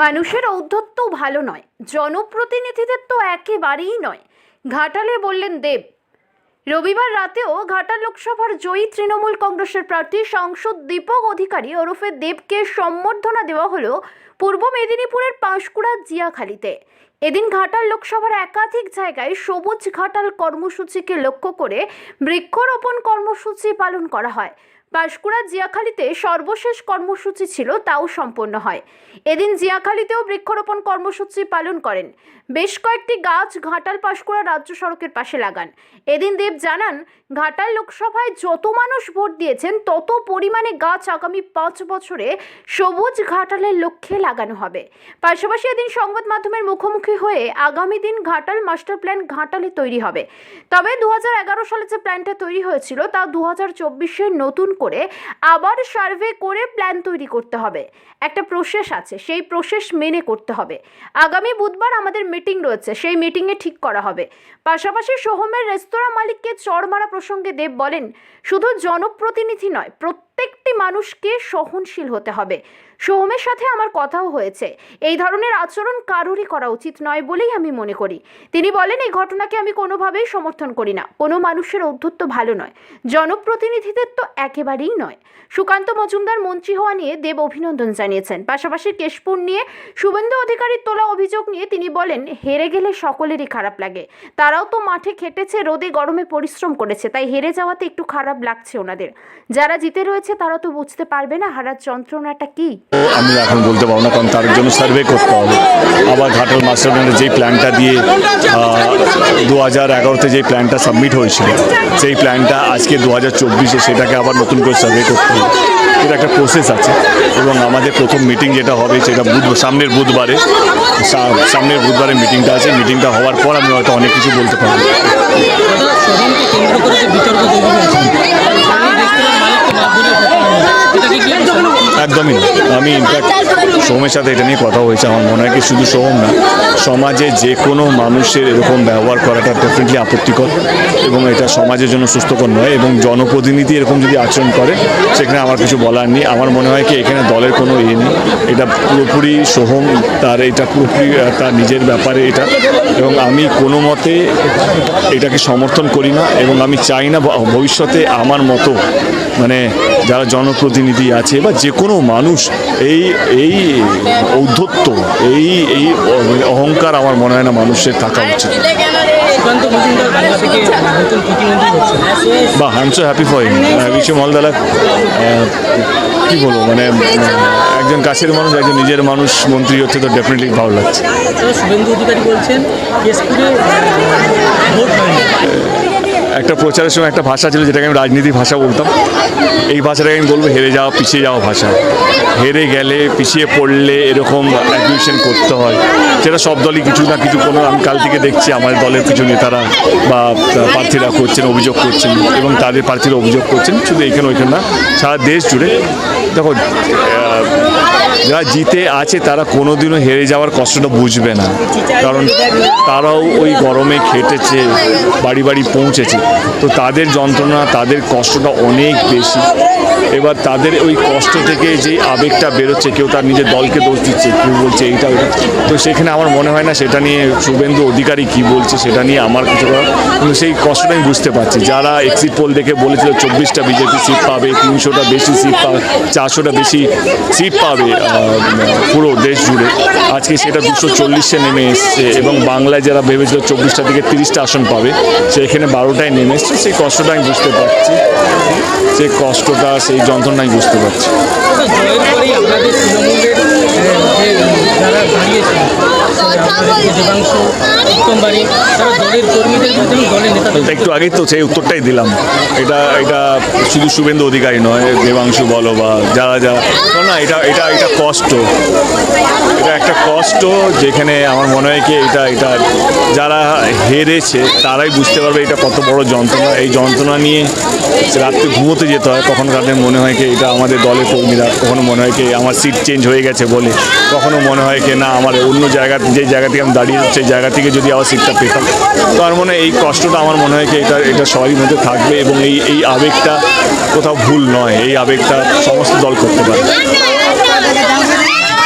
মানুষের ঔদ্ধত্য ভালো নয়, জনপ্রতিনিধিদের তো একেবারেই নয়। ঘাটালে বললেন দেব, রবিবার রাতেও ঘাটাল লোকসভার জয়ী তৃণমূল কংগ্রেসের প্রার্থী সাংসদ দীপক অধিকারী ওরফে দেবকে সম্বর্ধনা দেওয়া হলো পূর্ব মেদিনীপুরের পাঁশকুড়া জিয়াখালীতে। এদিন ঘাটাল লোকসভার একাধিক জায়গায় সবুজ ঘাটাল কর্মসূচিকে লক্ষ্য করে বৃক্ষরোপণ কর্মসূচি পালন করা হয়। পাঁশকুড়া জিয়াখালীতে সর্বশেষ কর্মসূচি ছিল, তাও সম্পন্ন হয়। এদিন জিয়াখালীতেও বৃক্ষরোপণ কর্মসূচি পালন করেন। বেশ কয়েকটি গাছ ঘাটাল পাঁশকুড়া রাজ্য সড়কের পাশে লাগান। এদিন দেব জানান, ঘাটাল লোকসভায় যত মানুষ ভোট দিয়েছেন, তত পরিমাণে গাছ আগামী পাঁচ বছরে সবুজ ঘাটালের লক্ষ্যে লাগানো হবে। পাশাপাশি এদিন সংবাদ মাধ্যমের মুখোমুখি হয়ে আগামী দিন ঘাটাল মাস্টার প্ল্যান ঘাটালে তৈরি হবে। তবে দু হাজার এগারো সালে যে প্ল্যানটা তৈরি হয়েছিল, তা দু হাজার নতুন করে আবার সার্ভে করে প্ল্যান তৈরি করতে হবে। একটা প্রসেস আছে, সেই প্রসেস মেনে করতে হবে। আগামী বুধবার আমাদের মিটিং রয়েছে, সেই মিটিংয়ে ঠিক করা হবে। পাশাপাশি সোহমের রেস্তোরাঁ মালিককে চড় মারা প্রসঙ্গে দেব বলেন, শুধু জনপ্রতিনিধি নয়, প্রত্যেকটি মানুষকে সহনশীল হতে হবে। সোহমের সাথে আমার কথাও হয়েছে। এই ধরনের আচরণ কারোরই করা উচিত নয় বলেই আমি মনে করি। তিনি বলেন, এই ঘটনাকে আমি কোনোভাবেই সমর্থন করি না। কোনো মানুষের অধ্যত্ব ভালো নয়। জনপ্রতিনিধিদের তো একেবারেই নয়। সুকান্ত মজুমদার মন্ত্রী হওয়া নিয়ে দেব অভিনন্দন জানিয়েছেন। পাশাপাশি কেশপুর নিয়ে শুভেন্দু অধিকারীর তোলা অভিযোগ নিয়ে তিনি বলেন, হেরে গেলে সকলেরই খারাপ লাগে। তারাও তো মাঠে খেটেছে, রোদে গরমে পরিশ্রম করেছে, তাই হেরে যাওয়াতে একটু খারাপ লাগছে ওনাদের। যারা জিতে রয়েছে তারা তো বুঝতে পারবে না, হারার যন্ত্রণাটা কি? আমি এখন বলতে পারব না, কারণ তার জন্য সার্ভে করতে হবে। আবার ঘাটাল মাস্টার প্ল্যানের যেই প্ল্যানটা দিয়ে দু হাজার এগারোতে যেই প্ল্যানটা সাবমিট হয়েছিল, সেই প্ল্যানটা আজকে দু হাজার চব্বিশে সেটাকে আবার নতুন করে সার্ভে করতে হবে। এটা একটা প্রসেস আছে, এবং আমাদের প্রথম মিটিং যেটা হবে সেটা বুধ, সামনের বুধবারে সামনের বুধবারে মিটিংটা আছে। মিটিংটা হওয়ার পর আমি হয়তো অনেক কিছু বলতে পারব দাদা শোভনকে কেন্দ্র করে যে বিতর্ক তৈরি হয়েছে আমি রেস্তোরাঁর মালিককে মারধরের ঘটনা এটাকে কি আপনি সমর্থন একদমই না। আমি ইনফ্যাক্ট সোমের সাথে এটা নিয়ে কথা হয়েছে, আমার মনে হয় কি শুধু সোম না, সমাজে যে কোনো মানুষের এরকম ব্যবহার করাটা ডেফিনেটলি আপত্তিকর এবং এটা সমাজের জন্য সুস্থকর নয় এবং জনপ্রতিনিধি এরকম যদি আচরণ করে, সেখানে আমার কিছু বলার নেই। আমার মনে হয় কি এখানে দলের কোনো ইয়ে নেই। এটা পুরোপুরি সোহম তার এটা পুরোপুরি তার নিজের ব্যাপারে এটা এবং আমি কোনো মতে এটাকে সমর্থন করি না এবং আমি চাই না ভবিষ্যতে আমার মতো মানে যারা জনপ্রতিনিধি আছে বা যে কোনো মানুষ এই এই ঔদ্ধত্য এই এই অহংকার আমার মনে হয় না মানুষের থাকা উচিত। বা I am so happy for him wish him all the luck কী বলব মানে একজন কাছের মানুষ একজন নিজের মানুষ মন্ত্রী হচ্ছে তো ডেফিনেটলি ভালো লাগছে। শুভেন্দু অধিকারী বলছেন একটা প্রচারের সময় একটা ভাষা ছিল যেটাকে আমি রাজনীতি ভাষা বলতাম। এই ভাষাটাকে আমি বলব হেরে যাওয়া পিছিয়ে যাওয়া ভাষা। হেরে গেলে, পিছিয়ে পড়লে এরকম অ্যাকুইশন করতে হয়। সেটা সব দলই কিছু না কিছু কোনো, আমি কাল থেকে দেখছি আমার দলের কিছু নেতারা বা প্রার্থীরা করছেন, অভিযোগ করছেন এবং তাদের প্রার্থীরা অভিযোগ করছেন। শুধু এখানে ওইখানে না, সারা দেশ জুড়ে। দেখো যারা জিতে আছে তারা কোনোদিনও হেরে যাওয়ার কষ্টটা বুঝবে না। কারণ তারাও ওই গরমে খেটেছে, বাড়ি বাড়ি পৌঁছেছে। তো তাদের যন্ত্রণা, তাদের কষ্টটা অনেক বেশি। এবার তাদের ওই কষ্ট থেকে যে আবেগটা বেরোচ্ছে, কেউ তার নিজের দলকে দোষ দিচ্ছে, কেউ বলছে এইটা, ওইটা। তো সেখানে আমার মনে হয় না সেটা নিয়ে শুভেন্দু অধিকারী কি বলছে সেটা নিয়ে আমার কিছু করার কিন্তু সেই কষ্টটা আমি বুঝতে পারছি। যারা এক্সিট পোল দেখে বলেছিল, চব্বিশটা বিজেপি সিট পাবে, তিনশোটা বেশি সিট পাবে চারশোটা বেশি সিট পাবে। পুরো দেশ জুড়ে। আজকে সেটা দুশো চল্লিশে নেমে এসছে এবং বাংলায় যারা ভেবেছিল চব্বিশটা থেকে তিরিশটা আসন পাবে সেখানে বারোটায় নেমে এসছে। সেই কষ্টটা আমি বুঝতে পারছি। সেই কষ্টটা, সেই যন্ত্রণা আমি বুঝতে পারছি। একটু আগেই তো সেই উত্তরটাই দিলাম। এটা এটা শুধু শুভেন্দু অধিকারী নয় দেবাংশু বলো বা যারা না, না এটা এটা এটা কষ্ট। এটা একটা কষ্ট যেখানে আমার মনে হয় কি এটা এটা যারা হেরেছে তারাই বুঝতে পারবে এটা কত বড় যন্ত্রণা। এই যন্ত্রণা নিয়ে রাত্রে ঘুমোতে যেতে হয় কখনো তাদের মনে হয় কি এটা আমাদের দলের কর্মীরা কখনো মনে হয় কি আমার সিট চেঞ্জ হয়ে গেছে বলে। কখনো মনে হয় কি না আমার অন্য জায়গা যে জায়গা থেকে আমি দাঁড়িয়ে সেই জায়গা থেকে যদি আবার সিটটা পেতাম। তো আমার মনে হয় এই কষ্টটা আমার মনে হয় কি এটা এটা সবারই মধ্যে থাকবে এবং এই এই আবেগটা কোথাও ভুল নয়। এই আবেগটা সমস্ত দল করতে পারে।